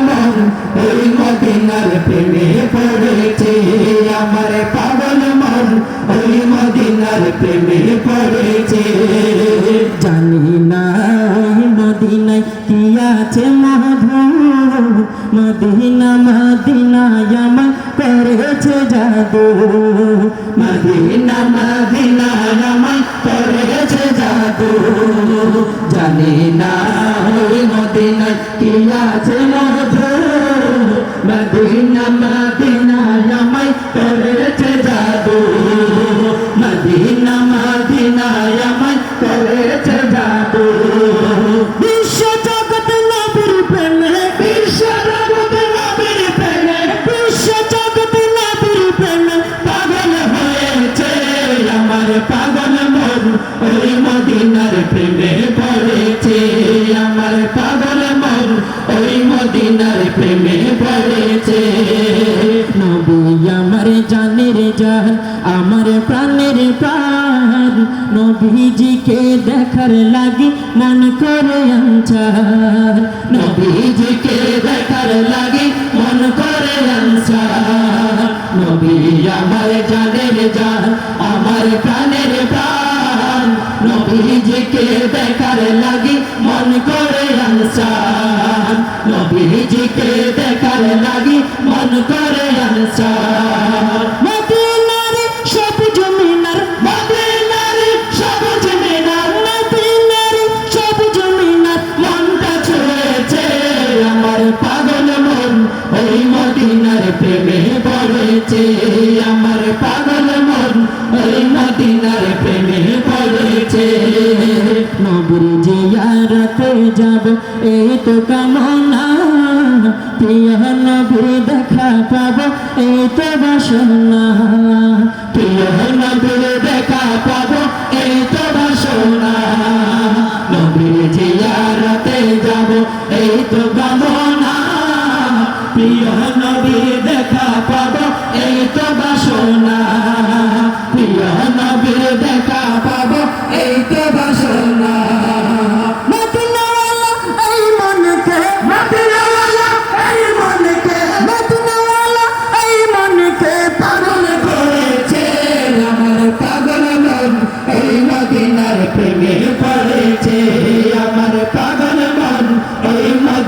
আমার এই মদিনার প্রেমে পড়েছে আমার পাগল মন ওই মদিনার প্রেমে পড়েছে জানি না মদিনায় কি আছে মধু মদিনা মদিনা আমার করেছে জাদু। মদিনা মদিনা আমার করেছে জাদু। জানি না ওই মদিনায় কি আছে করেছে জাদু মদিনা মদিনায় আমায় করেছে জাদু বিশ্ব জগৎ নবীর প্রেমে। বিশ্ব জগৎ নবীর প্রেমে। বিশ্ব জগৎ নবীর প্রেমে। পাগল হয়েছে আমার পাগল মন। ওই মদিনার প্রেমে পড়েছে আমার পাগল মন। ওই মদিনার প্রেমে পড়েছে। আমার জানের জান, আমার প্রাণের প্রাণ। নবীজিকে দেখার লাগি মন করে আনচার নবীজিকে দেখার লাগি মন করে আনচার নবী আমার জানের জান, আমার প্রাণের প্রাণ। নবীজিকে দেখার লাগি মন করে আনসার। নবীজিকে দেখার লাগি প্রেমে পড়েছে আমার পাগল মন। ওই মদিনার প্রেমে পড়েছে। নবীর জিয়ারতে যাব, এই তো কামনা প্রিয় নবীর দেখা পাব, এই তো বাসনা। প্রিয় নবীর দেখা পাব, এই তো বাসনা। নবীর জিয়ারতে যাব, এই তো কামনা প্রিয় নবীর দেখা পাব, এই তো বাসনা। প্রিয় নবীর দেখা পাব, এই তো